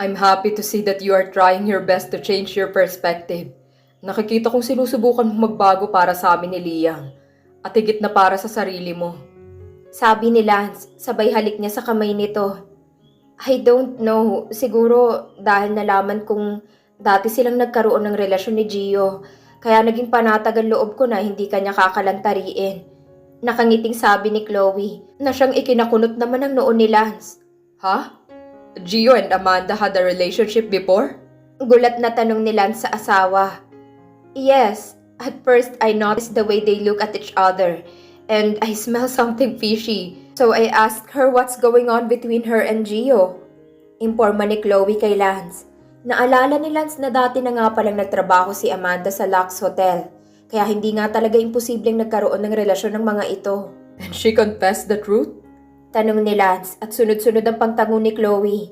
I'm happy to see that you are trying your best to change your perspective. Nakikita kong sinusubukan mong magbago para sa amin ni Liang. At higit na para sa sarili mo. Sabi ni Lance, sabay halik niya sa kamay nito. I don't know, siguro dahil nalaman kong dati silang nagkaroon ng relasyon ni Gio, kaya naging panatag ang loob ko na hindi kanya kakalantariin. Nakangiting sabi ni Chloe na siyang ikinakunot naman ng noon ni Lance. Ha? Gio and Amanda had a relationship before? Gulat na tanong ni Lance sa asawa. Yes, at first I noticed the way they look at each other and I smell something fishy. So I asked her what's going on between her and Gio. Imporma ni Chloe kay Lance. Naalala ni Lance na dati na nga palang nagtrabaho si Amanda sa Lux Hotel. Kaya hindi nga talaga imposibleng nagkaroon ng relasyon ng mga ito. And she confessed the truth? Tanong ni Lance at sunod-sunod ang pangtango ni Chloe.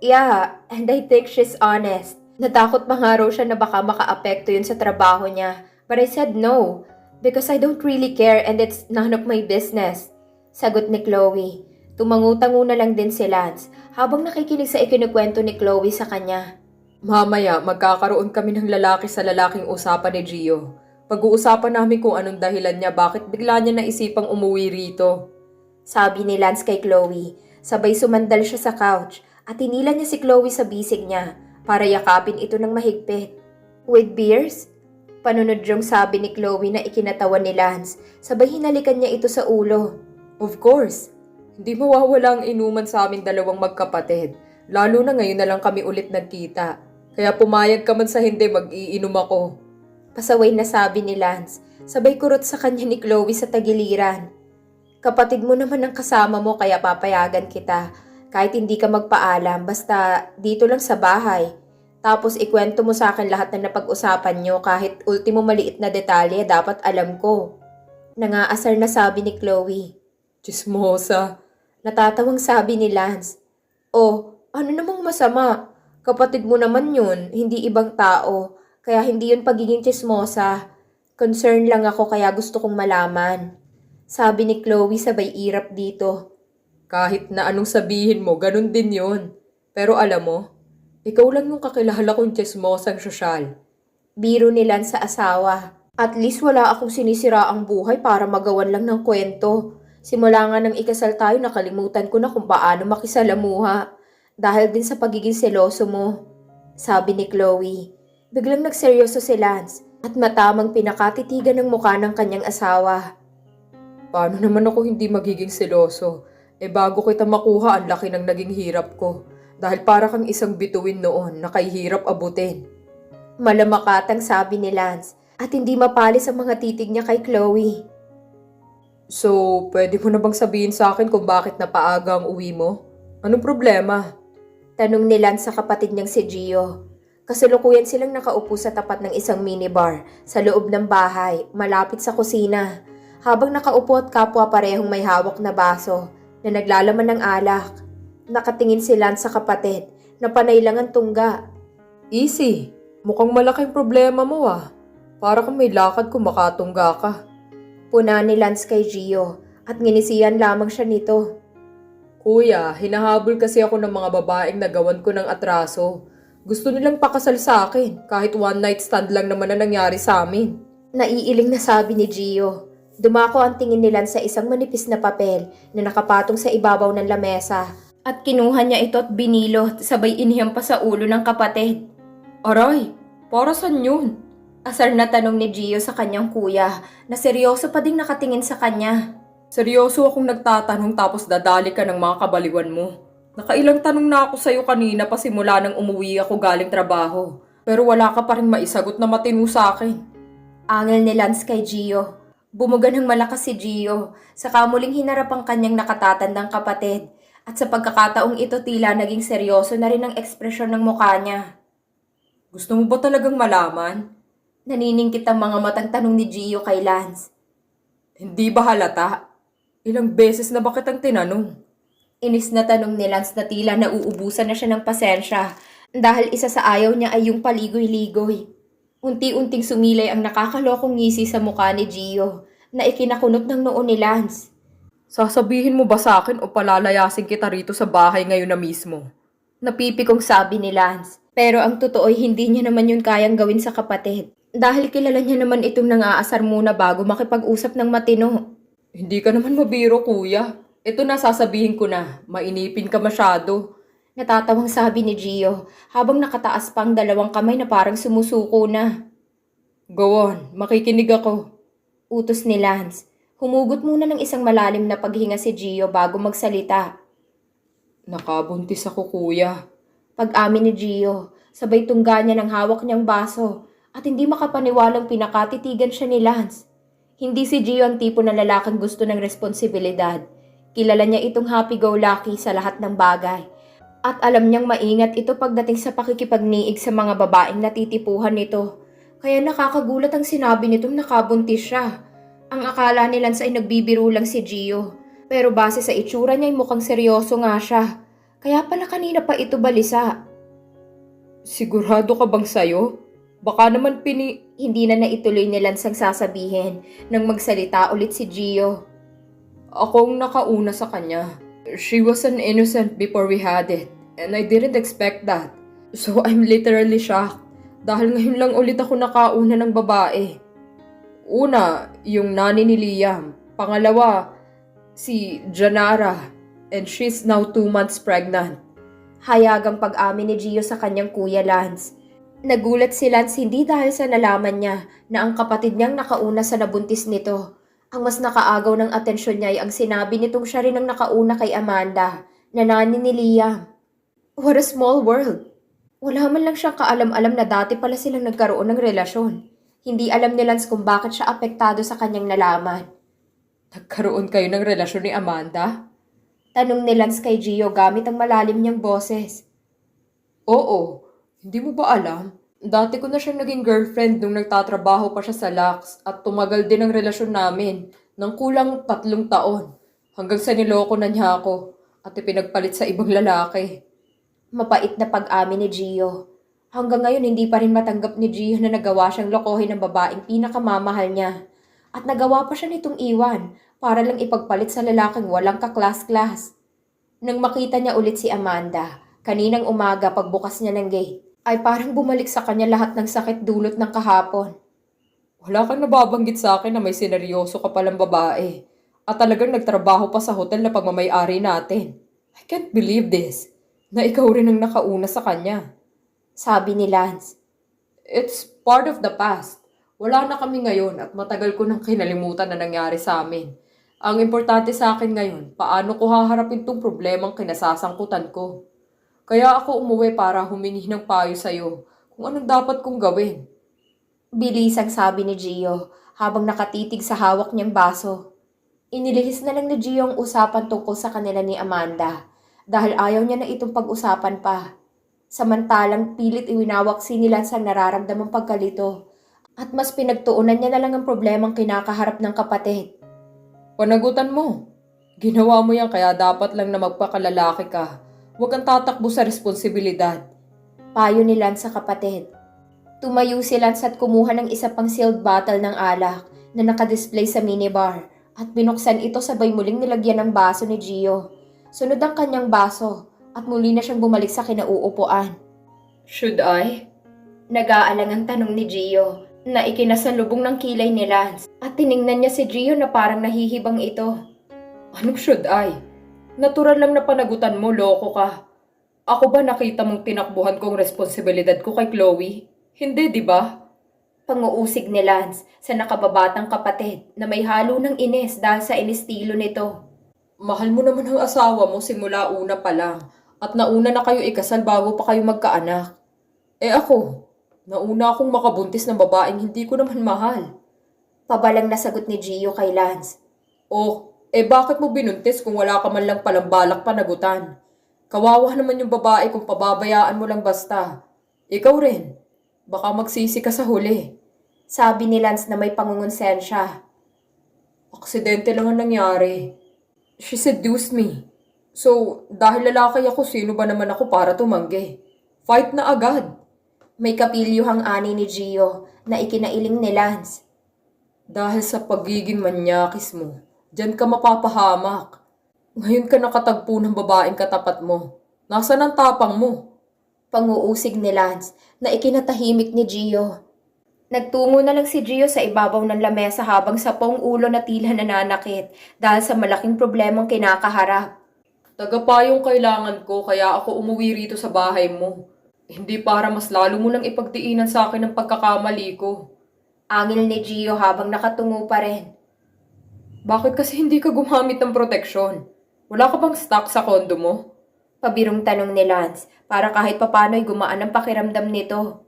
Yeah, and I think she's honest. Natakot pa nga raw siya na baka makaapekto yun sa trabaho niya. But I said no, because I don't really care and it's none of my business. Sagot ni Chloe. Tumangutango na lang din si Lance habang nakikinig sa ikinukwento ni Chloe sa kanya. Mamaya, magkakaroon kami ng lalaki sa lalaking usapan ni Gio. Pag-uusapan namin kung anong dahilan niya bakit bigla niya naisipang umuwi rito. Sabi ni Lance kay Chloe. Sabay sumandal siya sa couch at hinila niya si Chloe sa bisig niya para yakapin ito ng mahigpit. With beers? Panunod yung sabi ni Chloe na ikinatawan ni Lance. Sabay hinalikan niya ito sa ulo. Of course. Hindi mawawala ang inuman sa aming dalawang magkapatid. Lalo na ngayon na lang kami ulit nagkita. Kaya pumayag ka man sa hindi, mag-iinom ako. Pasaway na sabi ni Lance. Sabay kurot sa kanya ni Chloe sa tagiliran. Kapatid mo naman ang kasama mo kaya papayagan kita. Kahit hindi ka magpaalam, basta dito lang sa bahay. Tapos ikwento mo sa akin lahat na napag-usapan nyo kahit ultimo maliit na detalye dapat alam ko. Nangaasar na sabi ni Chloe. Chismosa. Natatawang sabi ni Lance. Oh, ano namang masama? Kapatid mo naman yun, hindi ibang tao. Kaya hindi yun pagiging chismosa. Concern lang ako kaya gusto kong malaman. Sabi ni Chloe sabay irap dito. Kahit na anong sabihin mo, ganun din yon. Pero alam mo, ikaw lang yung kakilala kong chismosang sosyal. Biro ni Lance sa asawa. At least wala akong sinisira ang buhay para magawan lang ng kwento. Simula nga nang ikasal tayo nakalimutan ko na kung paano makisalamuha. Dahil din sa pagiging seloso mo. Sabi ni Chloe. Biglang nagseryoso si Lance at matamang pinakatitigan ng mukha ng kanyang asawa. Paano naman ako hindi magiging seloso? Eh bago kita makuha, ang laki ng naging hirap ko. Dahil para kang isang bituin noon na kay hirap abutin. Malamakatang sabi ni Lance at hindi mapalis ang mga titig niya kay Chloe. So, pwede mo na bang sabihin sa akin kung bakit napaaga ang uwi mo? Anong problema? Tanong ni Lance sa kapatid niyang si Gio. Kasalukuyan silang nakaupo sa tapat ng isang minibar sa loob ng bahay, malapit sa kusina. Habang nakaupo at kapwa parehong may hawak na baso na naglalaman ng alak. Nakatingin si Lance sa kapatid na panay lang ang tungga. Easy. Mukhang malaking problema mo ah. Para kang may lakad kung makatungga ka. Puna ni Lance kay Gio at nginisiyan lamang siya nito. Kuya, hinahabol kasi ako ng mga babaeng nagawan ko ng atraso. Gusto nilang pakasal sa akin, kahit one night stand lang naman na nangyari sa amin. Naiiling na sabi ni Gio. Dumako ang tingin ni Lance sa isang manipis na papel na nakapatong sa ibabaw ng lamesa. At kinuha niya ito at binilo sabay iniham pa sa ulo ng kapatid. Aray, para saan yun? Asar na tanong ni Gio sa kanyang kuya na seryoso pa ding nakatingin sa kanya. Seryoso akong nagtatanong tapos dadali ka ng mga kabaliwan mo. Nakailang tanong na ako sa'yo kanina pa simula nang umuwi ako galing trabaho. Pero wala ka pa rin maisagot na matino sa akin. Angel ni Lance kay Gio. Bumuga ng malakas si Gio sa kamuling hinarap ang kanyang nakatatandang kapatid at sa pagkakataong ito tila naging seryoso na rin ang ekspresyon ng mukha niya. Gusto mo ba talagang malaman? Naniningkit ang mga matang tanong ni Gio kay Lance. Hindi ba halata? Ilang beses na ba kitang tinanong? Inis na tanong ni Lance na tila nauubusan na siya ng pasensya dahil isa sa ayaw niya ay yung paligoy-ligoy. Unti-unting sumilay ang nakakalokong ngisi sa mukha ni Gio na ikinakunot ng noo ni Lance. Sasabihin mo ba sa akin o palalayasin kita rito sa bahay ngayon na mismo? Napipikong sabi ni Lance. Pero ang totoo ay hindi niya naman yun kayang gawin sa kapatid. Dahil kilala niya naman itong nang-aasar muna bago makipag-usap ng matino. Hindi ka naman mabiro, kuya. Ito na sasabihin ko na, mainipin ka masyado. Natatawang sabi ni Gio habang nakataas pa ang dalawang kamay na parang sumusuko na. Go on, makikinig ako. Utos ni Lance. Humugot muna ng isang malalim na paghinga si Gio bago magsalita. Nakabuntis ako, kuya. Pag-amin ni Gio, sabay tungga niya ng hawak niyang baso at hindi makapaniwalang pinakatitigan siya ni Lance. Hindi si Gio ang tipo ng lalaking gusto ng responsibilidad. Kilala niya itong happy-go-lucky sa lahat ng bagay. At alam niyang maingat ito pagdating sa pakikipagniig sa mga babaeng natitipuhan nito. Kaya nakakagulat ang sinabi nitong nakabuntis siya. Ang akala ni Lance ay nagbibiro lang si Gio. Pero base sa itsura niya ay mukhang seryoso nga siya. Kaya pala kanina pa ito balisa. Sigurado ka bang sayo? Baka naman pini... Hindi na naituloy ni Lance ang sasabihin nang magsalita ulit si Gio. Ako ang nakauna sa kanya. She was an innocent before we had it. And I didn't expect that. So I'm literally shocked. Dahil ngayon lang ulit ako nakauna ng babae. Una, yung nani ni Liam. Pangalawa, si Janara. And she's now two months pregnant. Hayagang pag-amin ni Gio sa kanyang kuya Lance. Nagulat si Lance hindi dahil sa nalaman niya na ang kapatid niyang nakauna sa nabuntis nito. Ang mas nakaagaw ng atensyon niya ay ang sinabi nitong siya rin ang nakauna kay Amanda, na nani ni Liam. What a small world. Wala man lang siyang kaalam-alam na dati pala silang nagkaroon ng relasyon. Hindi alam ni Lance kung bakit siya apektado sa kanyang nalaman. Nagkaroon kayo ng relasyon ni Amanda? Tanong ni Lance kay Gio gamit ang malalim niyang boses. Oo. Hindi mo ba alam? Dati ko na siyang naging girlfriend nung nagtatrabaho pa siya sa Lux at tumagal din ang relasyon namin ng kulang tatlong taon hanggang sa niloko na niya ako at ipinagpalit sa ibang lalaki. Mapait na pag-amin ni Gio. Hanggang ngayon hindi pa rin matanggap ni Gio na nagawa siyang lokohin ng babaeng pinakamamahal niya. At nagawa pa siya nitong iwan para lang ipagpalit sa lalaking walang kaklas-klas. Nang makita niya ulit si Amanda, kaninang umaga pagbukas niya ng gate, ay parang bumalik sa kanya lahat ng sakit dulot ng kahapon. Wala kang nababanggit sa akin na may sineryoso ka palang babae at talagang nagtrabaho pa sa hotel na pagmamayari natin. I can't believe this, na ikaw rin ang nakauna sa kanya. Sabi ni Lance. It's part of the past. Wala na kami ngayon at matagal ko nang kinalimutan na nangyari sa amin. Ang importante sa akin ngayon, paano ko haharapin tong problemang kinasasangkutan ko. Kaya ako umuwi para humingi ng payo sa'yo kung anong dapat kong gawin. Bilis ang sabi ni Gio habang nakatitig sa hawak niyang baso. Inilihis na lang ni Gio ang usapan tungkol sa kanila ni Amanda dahil ayaw niya na itong pag-usapan pa. Samantalang pilit iwinawak si nila sa nararamdamang pagkalito at mas pinagtuunan niya na lang ang problemang kinakaharap ng kapatid. Panagutan mo. Ginawa mo yan kaya dapat lang na magpakalalaki ka. Huwag kang tatakbo sa responsibilidad. Payo ni Lance sa kapatid. Tumayo si Lance at kumuha ng isa pang sealed bottle ng alak na nakadisplay sa minibar at binuksan ito sabay muling nilagyan ng baso ni Gio. Sunod ang kanyang baso at muli na siyang bumalik sa kinauupuan. Should I? Nag-aalang ang tanong ni Gio na ikinasalubong ng kilay ni Lance at tiningnan niya si Gio na parang nahihibang ito. Anong should I? Natural lang na panagutan mo, loko ka. Ako ba nakita mong tinakbuhan kong responsibilidad ko kay Chloe? Hindi, di ba? Panguusig ni Lance sa nakababatang kapatid na may halo ng inis dahil sa inistilo nito. Mahal mo naman ang asawa mo simula una pa lang at nauna na kayo ikasal bago pa kayo magkaanak. Eh ako, nauna akong makabuntis ng babaeng hindi ko naman mahal. Pabalang nasagot ni Gio kay Lance. Oh, eh bakit mo binuntis kung wala ka man lang palang balak panagutan? Kawawa naman yung babae kung pababayaan mo lang basta. Ikaw rin. Baka magsisi ka sa huli. Sabi ni Lance na may pangungonsensya. Aksidente lang ang nangyari. She seduced me. So, dahil lalaki ako, sino ba naman ako para tumanggi? Fight na agad. May kapilyuhang ani ni Gio na ikinailing ni Lance. Dahil sa pagiging manyakis mo, dyan ka mapapahamak. Ngayon ka nakatagpo ng babaeng katapat mo. Nasaan ang tapang mo? Panguusig ni Lance na ikinatahimik ni Gio. Nagtungo na lang si Gio sa ibabaw ng lamesa habang sa pong ulo na tila nananakit dahil sa malaking problemang kinakaharap. Tagapayong kailangan ko kaya ako umuwi rito sa bahay mo. Hindi para mas lalo mo lang ipagdiinan sa akin ang pagkakamali ko. Angil ni Gio habang nakatungo pa rin. Bakit kasi hindi ka gumamit ng proteksyon? Wala ka bang stock sa kondo mo? Pabirong tanong ni Lance para kahit papano'y gumaan ang pakiramdam nito.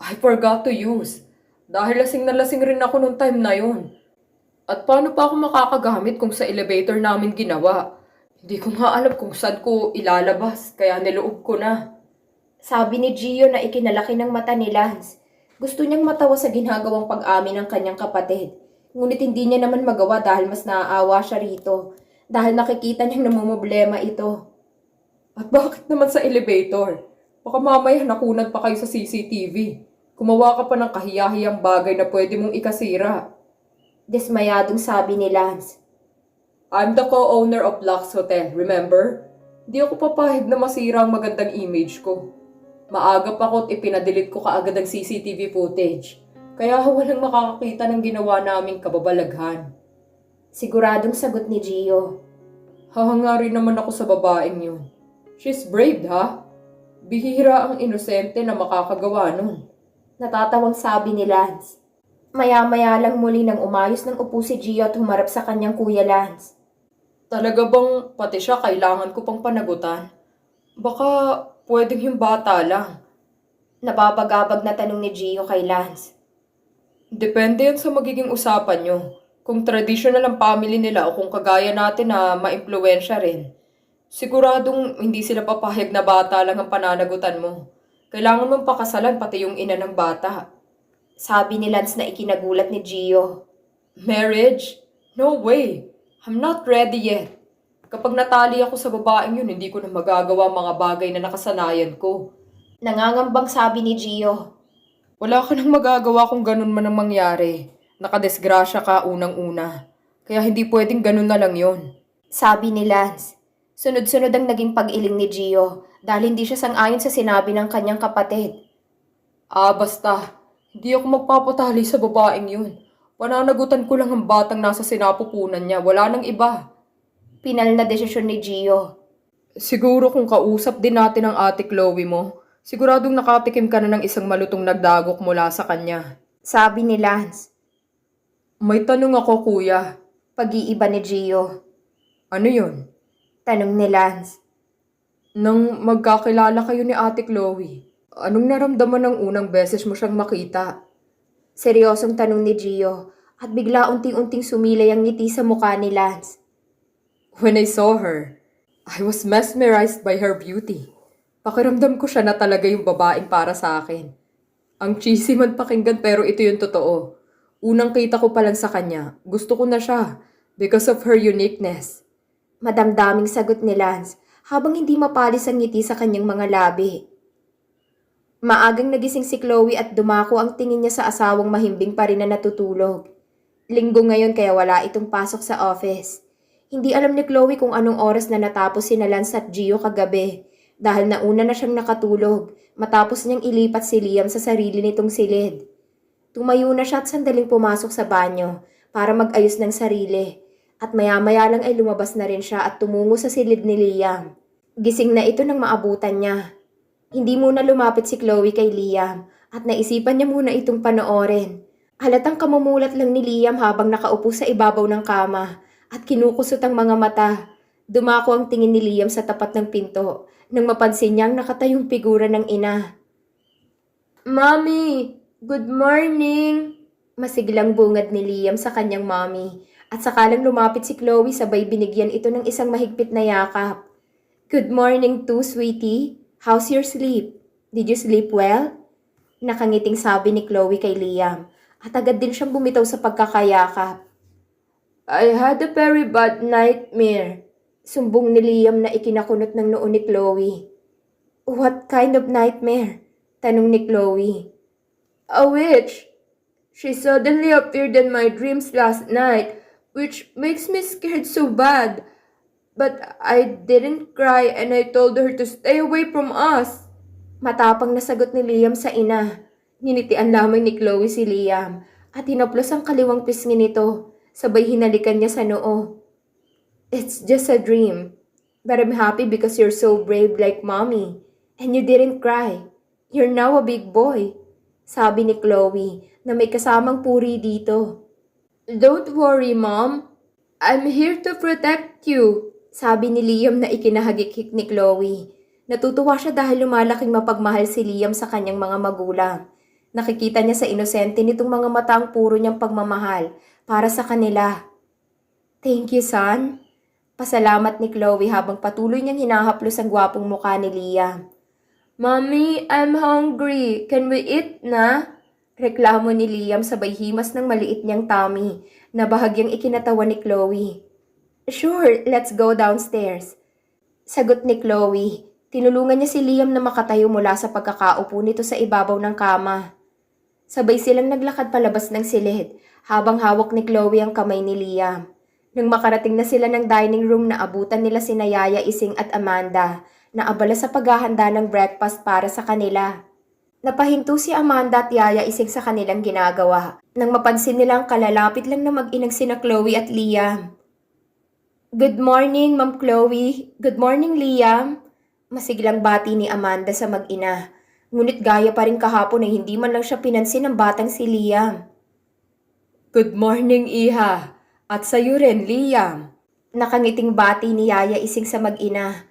I forgot to use. Dahil lasing na lasing rin ako nung time na yun. At paano pa ako makakagamit kung sa elevator namin ginawa? Hindi ko nga alam kung saan ko ilalabas, kaya niloob ko na. Sabi ni Gio na ikinalaki ng mata ni Lance. Gusto niyang matawa sa ginagawang pag-amin ng kanyang kapatid. Ngunit hindi niya naman magawa dahil mas naaawa siya rito. Dahil nakikita niyang namumblema ito. At bakit naman sa elevator? Baka mamaya nakunat pa kayo sa CCTV. Kumawa ka pa ng kahiyahiyang bagay na pwede mong ikasira. Dismayadong sabi ni Lance. I'm the co-owner of Lux Hotel, remember? Di ako papahig na masira ang magandang image ko. Maaga pa ko't ipinadelete ko kaagad ang CCTV footage. Kaya walang makakakita ng ginawa naming kababalaghan. Siguradong sagot ni Gio. Hahangarin naman ako sa babaeng yun. She's brave, ha? Bihira ang inosente na makakagawa nun. Natatawang sabi ni Lance. Maya-maya lang muli nang umayos ng upo si Gio at humarap sa kanyang kuya Lance. Talaga bang pati siya kailangan ko pang panagutan? Baka pwedeng yung bata lang. Napapagabag na tanong ni Gio kay Lance. Depende yan sa magiging usapan nyo. Kung traditional ang family nila o kung kagaya natin na maimpluwensya rin. Siguradong hindi sila papahayag na bata lang ang pananagutan mo. Kailangan mong pakasalan pati yung ina ng bata. Sabi ni Lance na ikinagulat ni Gio. Marriage? No way. I'm not ready yet. Kapag natali ako sa babaeng yun, hindi ko na magagawa mga bagay na nakasanayan ko. Nangangambang sabi ni Gio. Wala ka nang magagawa kung ganun man ang mangyari. Nakadesgrasya ka unang-una. Kaya hindi pwedeng ganun na lang yon. Sabi ni Lance. Sunod-sunod ang naging pag-iling ni Gio dahil hindi siya sang-ayon sa sinabi ng kanyang kapatid. Ah, basta. Hindi ako magpapatali sa babaeng yun. Pananagutan ko lang ang batang nasa sinapupunan niya. Wala nang iba. Pinal na desisyon ni Gio. Siguro kung kausap din natin ang ate Chloe mo, siguradong nakatikim ka na ng isang malutong nagdagok mula sa kanya. Sabi ni Lance. May tanong ako, kuya. Pag-iiba ni Gio. Ano yun? Tanong ni Lance. Nang magkakilala kayo ni ate Chloe, anong naramdaman ng unang beses mo siyang makita? Seryosong tanong ni Gio at bigla unting-unting sumilay ang ngiti sa mukha ni Lance. When I saw her, I was mesmerized by her beauty. Pakiramdam ko siya na talaga yung babaeng para sa akin. Ang cheesy man pakinggan pero ito yung totoo. Unang kita ko pa lang sa kanya, gusto ko na siya because of her uniqueness. Madamdaming sagot ni Lance habang hindi mapalis ang ngiti sa kanyang mga labi. Maagang nagising si Chloe at dumako ang tingin niya sa asawang mahimbing pa rin na natutulog. Linggo ngayon kaya wala itong pasok sa office. Hindi alam ni Chloe kung anong oras na natapos si Lance at Gio kagabi dahil nauna na siyang nakatulog matapos niyang ilipat si Liam sa sarili nitong silid. Tumayo na siya at sandaling pumasok sa banyo para mag-ayos ng sarili at maya-maya lang ay lumabas na rin siya at tumungo sa silid ni Liam. Gising na ito nang maabutan niya. Hindi muna lumapit si Chloe kay Liam at naisipan niya muna itong panoorin. Halatang kamumulat lang ni Liam habang nakaupo sa ibabaw ng kama at kinukusot ang mga mata. Dumako ang tingin ni Liam sa tapat ng pinto nang mapansin niyang nakatayong figura ng ina. Mommy! Good morning! Masiglang bungad ni Liam sa kanyang mommy at sakalang lumapit si Chloe sabay binigyan ito ng isang mahigpit na yakap. Good morning too, sweetie. How's your sleep? Did you sleep well? Nakangiting sabi ni Chloe kay Liam at agad din siyang bumitaw sa pagkakayakap. I had a very bad nightmare. Sumbong ni Liam na ikinakunot ng noo ni Chloe. What kind of nightmare? Tanong ni Chloe. A witch. She suddenly appeared in my dreams last night, which makes me scared so bad. But I didn't cry and I told her to stay away from us. Matapang na sagot ni Liam sa ina. Ninitian lamang ni Chloe si Liam at hinaplos ang kaliwang pisngi nito. Sabay hinalikan niya sa noo. It's just a dream. But I'm happy because you're so brave like mommy. And you didn't cry. You're now a big boy. Sabi ni Chloe na may kasamang puri dito. Don't worry, Mom. I'm here to protect you. Sabi ni Liam na ikinahagikik ni Chloe. Natutuwa siya dahil lumalaking mapagmahal si Liam sa kanyang mga magulang. Nakikita niya sa inosente nitong mga mata ang puro niyang pagmamahal para sa kanila. Thank you, son. Pasalamat ni Chloe habang patuloy niyang hinahaplos ang gwapong mukha ni Liam. Mommy, I'm hungry. Can we eat na? Reklamo ni Liam sabay himas ng maliit niyang tummy na bahagyang ikinatawa ni Chloe. Sure, let's go downstairs. Sagot ni Chloe. Tinulungan niya si Liam na makatayo mula sa pagkakaupo nito sa ibabaw ng kama. Sabay silang naglakad palabas ng silid habang hawak ni Chloe ang kamay ni Liam. Nang makarating na sila ng dining room na abutan nila si Yaya Ising at Amanda na abala sa paghahanda ng breakfast para sa kanila. Napahinto si Amanda at Yaya Ising sa kanilang ginagawa nang mapansin nilang kalalapit lang na mag-inang sina Chloe at Liam. Good morning, Ma'am Chloe. Good morning, Liam. Masiglang bati ni Amanda sa mag-ina. Ngunit gaya pa rin kahapon ay hindi man lang siya pinansin ng batang si Liam. Good morning, Iha. At sa'yo rin, Liam. Nakangiting bati ni Yaya Ising sa mag-ina.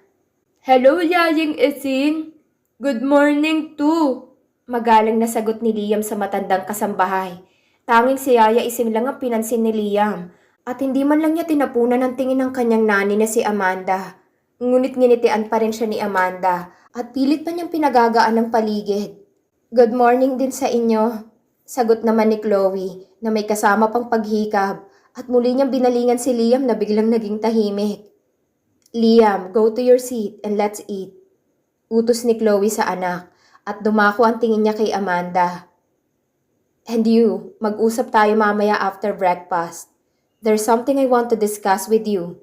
Hello, Yaying Ising. Good morning, too. Magalang na sagot ni Liam sa matandang kasambahay. Tanging si Yaya Ising lang ang pinansin ni Liam. At hindi man lang niya tinapunan ng tingin ng kanyang nani na si Amanda. Ngunit nginitian pa rin siya ni Amanda at pilit pa niyang pinagagaan ng paligid. Good morning din sa inyo. Sagot naman ni Chloe na may kasama pang paghikab at muli niyang binalingan si Liam na biglang naging tahimik. Liam, go to your seat and let's eat. Utos ni Chloe sa anak at dumako ang tingin niya kay Amanda. And you, mag-usap tayo mamaya after breakfast. There's something I want to discuss with you.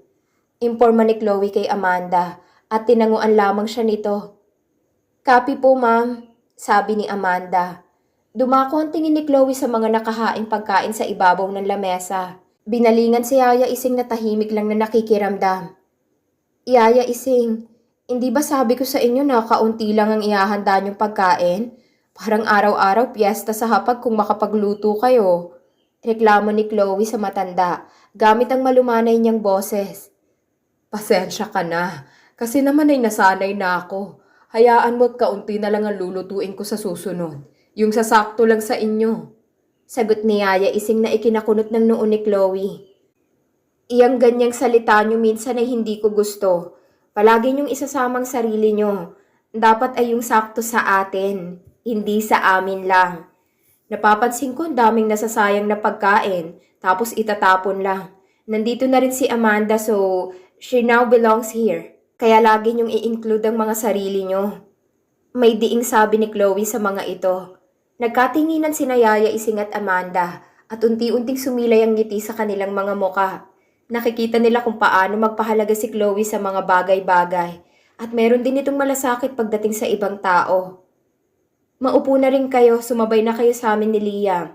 Imporma ni Chloe kay Amanda at tinanguan lamang siya nito. Copy po ma'am, sabi ni Amanda. Dumako ang tingin ni Chloe sa mga nakahaing pagkain sa ibabaw ng lamesa. Binalingan si Yaya Ising na tahimik lang na nakikiramdam. Yaya Ising, hindi ba sabi ko sa inyo na kaunti lang ang ihahanda niyong pagkain? Parang araw-araw piyesta sa hapag kung makapagluto kayo. Reklamo ni Chloe sa matanda, gamit ang malumanay niyang boses. Pasensya ka na. Kasi naman ay nasanay na ako. Hayaan mo at kaunti na lang ang lulutuin ko sa susunod. Yung sasakto lang sa inyo. Sagot ni Yaya ising na ikinakunot ng noon ni Chloe. Iyang ganyang salita niyo minsan ay hindi ko gusto. Palagi niyong isasamang sarili niyo. Dapat ay yung sakto sa atin, hindi sa amin lang. Napapansin ko ang daming nasasayang na pagkain, tapos itatapon lang. Nandito na rin si Amanda so she now belongs here. Kaya lagi niyong i-include ang mga sarili niyo. May diing sabi ni Chloe sa mga ito. Nagkatinginan si Yaya Ising at Amanda at unti-unting sumilay ang ngiti sa kanilang mga muka. Nakikita nila kung paano magpahalaga si Chloe sa mga bagay-bagay at meron din itong malasakit pagdating sa ibang tao. Maupo na rin kayo, sumabay na kayo sa amin ni Liam.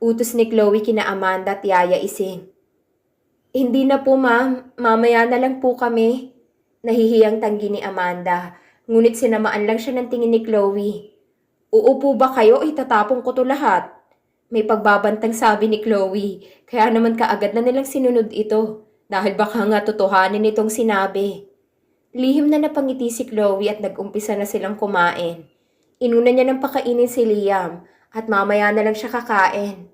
Utos ni Chloe kina Amanda at Yaya Ising. Hindi na po ma'am, mamaya na lang po kami. Nahihiyang tanggi ni Amanda, ngunit sinamaan lang siya ng tingin ni Chloe. Uupo ba kayo o itatapong ko to lahat? May pagbabantang sabi ni Chloe, kaya naman kaagad na nilang sinunod ito dahil baka nga totohanin itong sinabi. Lihim na napangiti si Chloe at nag-umpisa na silang kumain. Inuna niya ng pakainin si Liam at mamaya na lang siya kakain.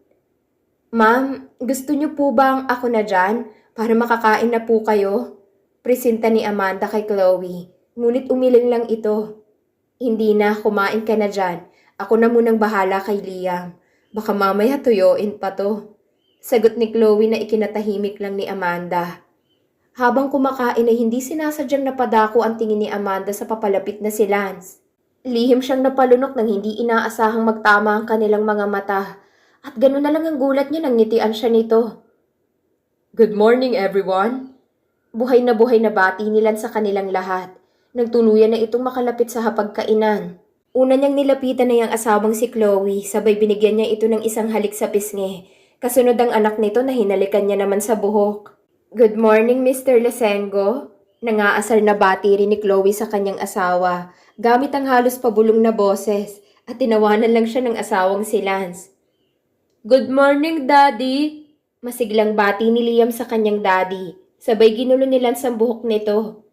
Ma'am, gusto niyo po bang ako na dyan para makakain na po kayo? Presinta ni Amanda kay Chloe, ngunit umiling lang ito. Hindi na, kumain ka na dyan. Ako na munang bahala kay Liam. Baka mamaya tuyuin pa to. Sagot ni Chloe na ikinatahimik lang ni Amanda. Habang kumakain ay hindi sinasadyang napadako ang tingin ni Amanda sa papalapit na si Lance. Lihim siyang napalunok nang hindi inaasahang magtama ang kanilang mga mata. At gano'n na lang ang gulat niya nang ngitian siya nito. Good morning, everyone. Buhay na buhay na bati nilan sa kanilang lahat. Nagtuluyan na itong makalapit sa hapagkainan. Una niyang nilapitan na yung asawang si Chloe, sabay binigyan niya ito ng isang halik sa pisngi. Kasunod ang anak nito na hinalikan niya naman sa buhok. Good morning, Mr. Lesengo. Nangaasar na bati ni Chloe sa kanyang asawa, gamit ang halos pabulong na boses, at tinawanan lang siya ng asawang si Lance. Good morning, Daddy! Masiglang bati ni Liam sa kanyang daddy, sabay ginulo ni Lance ang buhok nito.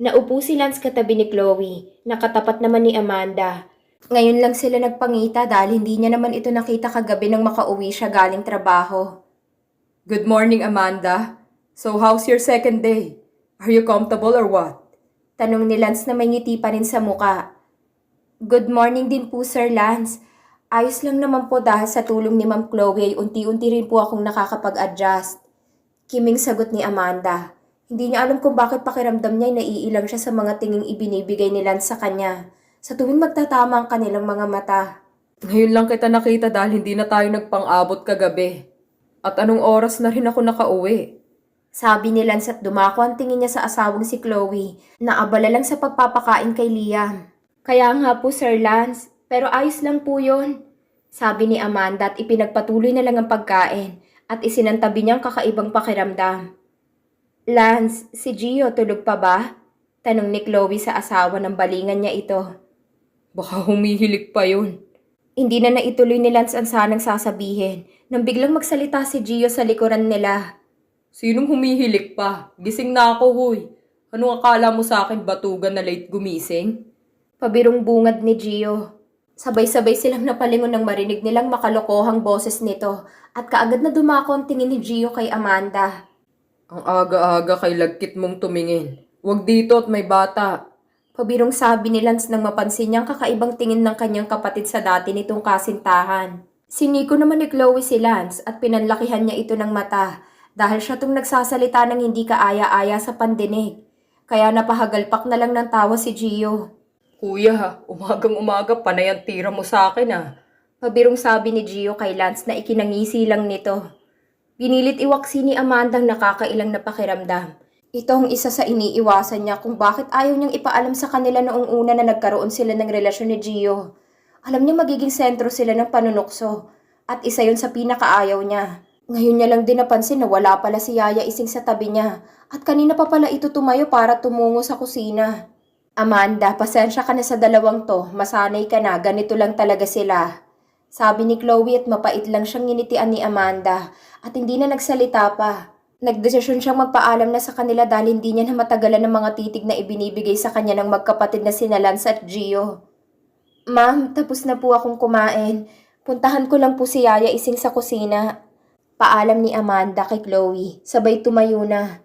Naupo si Lance katabi ni Chloe, nakatapat naman ni Amanda. Ngayon lang sila nagpangita dahil hindi niya naman ito nakita kagabi nang makauwi siya galing trabaho. Good morning, Amanda. So how's your second day? Are you comfortable or what? Tanong ni Lance na may ngiti pa rin sa muka. Good morning din po, Sir Lance. Ayos lang naman po dahil sa tulong ni Ma'am Chloe ay unti-unti rin po akong nakakapag-adjust. Kiming sagot ni Amanda. Hindi niya alam kung bakit pakiramdam niya ay naiilang siya sa mga tinging ibinibigay ni Lance sa kanya. Sa tuwing magtatama ang kanilang mga mata. Ngayon lang kita nakita dahil hindi na tayo nagpang-abot kagabi. At anong oras na rin ako nakauwi? Sabi ni Lance at dumako ang tingin niya sa asawang si Chloe na abala lang sa pagpapakain kay Liam. Kaya nga po Sir Lance, pero ayos lang po yon. Sabi ni Amanda at ipinagpatuloy na lang ang pagkain at isinantabi niyang kakaibang pakiramdam. Lance, si Gio tulog pa ba? Tanong ni Chloe sa asawa ng balingan niya ito. Baka humihilik pa yun. Hindi na naituloy ni Lance ang sanang sasabihin nang biglang magsalita si Gio sa likuran nila. Sinong humihilik pa? Gising na ako, huy. Anong akala mo sa akin batugan na late gumising? Pabirong bungad ni Gio. Sabay-sabay silang napalingon nang marinig nilang makalokohang boses nito at kaagad na dumako ang tingin ni Gio kay Amanda. Ang aga-aga kay lagkit mong tumingin. Huwag dito at may bata. Pabirong sabi ni Lance nang mapansin niyang kakaibang tingin ng kanyang kapatid sa dati nitong kasintahan. Siniko naman ni Chloe si Lance at pinanlakihan niya ito ng mata dahil siya tong nagsasalita ng hindi kaaya-aya sa pandinig. Kaya napahagalpak na lang ng tawa si Gio. Kuya, umagang umaga panay ang tira mo sa akin ah. Pabirong sabi ni Gio kay Lance na ikinangisi lang nito. Pinilit iwaksi ni Amanda ang nakakailang na pakiramdam. Ito ang isa sa iniiwasan niya kung bakit ayaw niyang ipaalam sa kanila noong una na nagkaroon sila ng relasyon ni Gio. Alam niya magiging sentro sila ng panunokso at isa yon sa pinakaayaw niya. Ngayon niya lang din napansin na wala pala si Yaya ising sa tabi niya at kanina pa pala ito tumayo para tumungo sa kusina. Amanda, pasensya ka na sa dalawang to. Masanay ka na, ganito lang talaga sila. Sabi ni Chloe at mapait lang siyang nginitian ni Amanda at hindi na nagsalita pa. Nagdesisyon siyang magpaalam na sa kanila dahil hindi niya na matagalan ng mga titig na ibinibigay sa kanya ng magkapatid na sina Lance at Gio. Ma'am, tapos na po akong kumain. Puntahan ko lang po si Yaya ising sa kusina. Paalam ni Amanda kay Chloe, sabay tumayo na.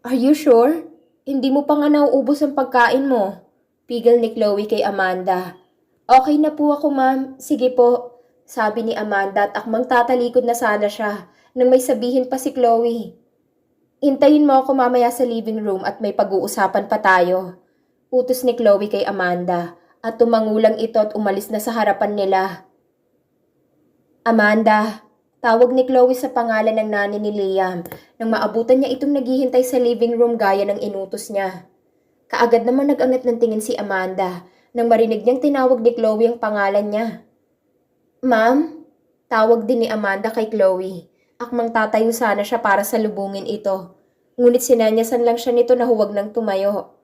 Are you sure? Hindi mo pa nga nauubos ang pagkain mo. Pigil ni Chloe kay Amanda. Okay na po ako ma'am, sige po. Sabi ni Amanda at akmang tatalikod na sana siya nang may sabihin pa si Chloe. Hintayin mo ako mamaya sa living room at may pag-uusapan pa tayo. Utos ni Chloe kay Amanda at tumangulang ito at umalis na sa harapan nila. Amanda, tawag ni Chloe sa pangalan ng nani ni Liam nang maabutan niya itong naghihintay sa living room gaya ng inutos niya. Kaagad naman nag-angat ng tingin si Amanda nang marinig niyang tinawag ni Chloe ang pangalan niya. Ma'am, tawag din ni Amanda kay Chloe. Akmang tatayo sana siya para salubungin ito. Ngunit sinanyasan lang siya nito na huwag nang tumayo.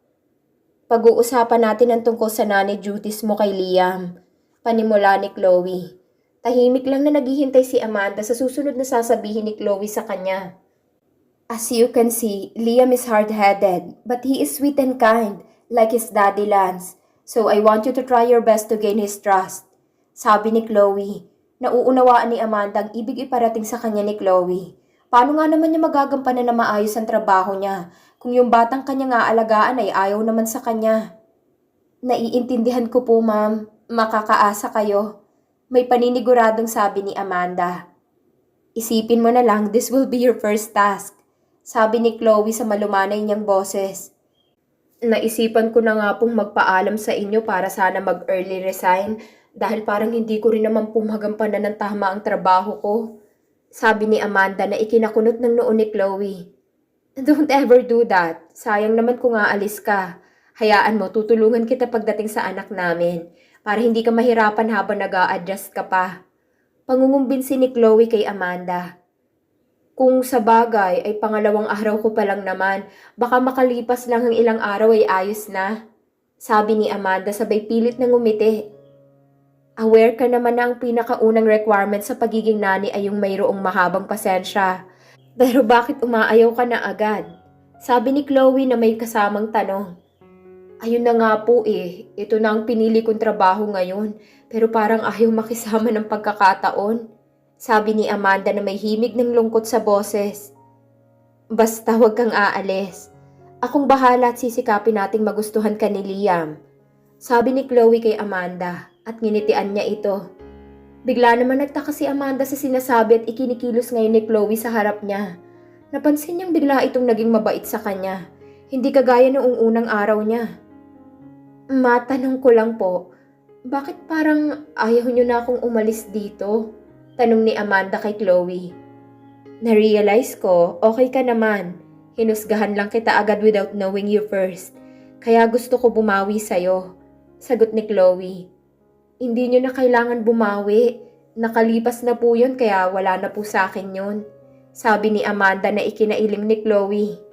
Pag-uusapan natin ang tungkol sa nanay duties mo kay Liam. Panimula ni Chloe. Tahimik lang na naghihintay si Amanda sa susunod na sasabihin ni Chloe sa kanya. As you can see, Liam is hard-headed, but he is sweet and kind, like his daddy Lance. So I want you to try your best to gain his trust. Sabi ni Chloe. Nauunawaan ni Amanda ang ibig iparating sa kanya ni Chloe. Paano nga naman niya magagampanan na maayos ang trabaho niya kung yung batang kanya nga alagaan ay ayaw naman sa kanya? Naiintindihan ko po ma'am, makakaasa kayo. May paniniguradong sabi ni Amanda. Isipin mo na lang, this will be your first task. Sabi ni Chloe sa malumanay niyang boses. Naisipan ko na nga pong magpaalam sa inyo para sana mag-early resign dahil parang hindi ko rin naman po magampanan ng tama ang trabaho ko. Sabi ni Amanda na ikinakunot ng noo ni Chloe. Don't ever do that. Sayang naman kung aalis ka. Hayaan mo, tutulungan kita pagdating sa anak namin para hindi ka mahirapan habang nag adjust ka pa. Pangungumbinsi ni Chloe kay Amanda. Kung sa bagay ay pangalawang araw ko pa lang naman, baka makalipas lang ang ilang araw ay ayos na. Sabi ni Amanda sabay pilit na ngumiti. Aware ka naman na ang pinakaunang requirement sa pagiging nani ay yung mayroong mahabang pasensya. Pero bakit umaayaw ka na agad? Sabi ni Chloe na may kasamang tanong. Ayun na nga po eh, ito na ang pinili kong trabaho ngayon, pero parang ayaw makisama ng pagkakataon. Sabi ni Amanda na may himig ng lungkot sa boses. Basta huwag kang aalis. Akong bahala at sisikapin nating magustuhan ka ni Liam. Sabi ni Chloe kay Amanda at nginitian niya ito. Bigla naman nagtaka si Amanda sa sinasabi at ikinikilos ngayon ni Chloe sa harap niya. Napansin niyang bigla itong naging mabait sa kanya. Hindi kagaya noong unang araw niya. Matanong ko lang po, bakit parang ayaw niyo na akong umalis dito? Tanong ni Amanda kay Chloe. Na-realize ko, okay ka naman. Hinusgahan lang kita agad without knowing you first. Kaya gusto ko bumawi sa'yo. Sagot ni Chloe. Hindi niyo na kailangan bumawi. Nakalipas na po yun kaya wala na po sa akin yun. Sabi ni Amanda na ikinailing ni Chloe.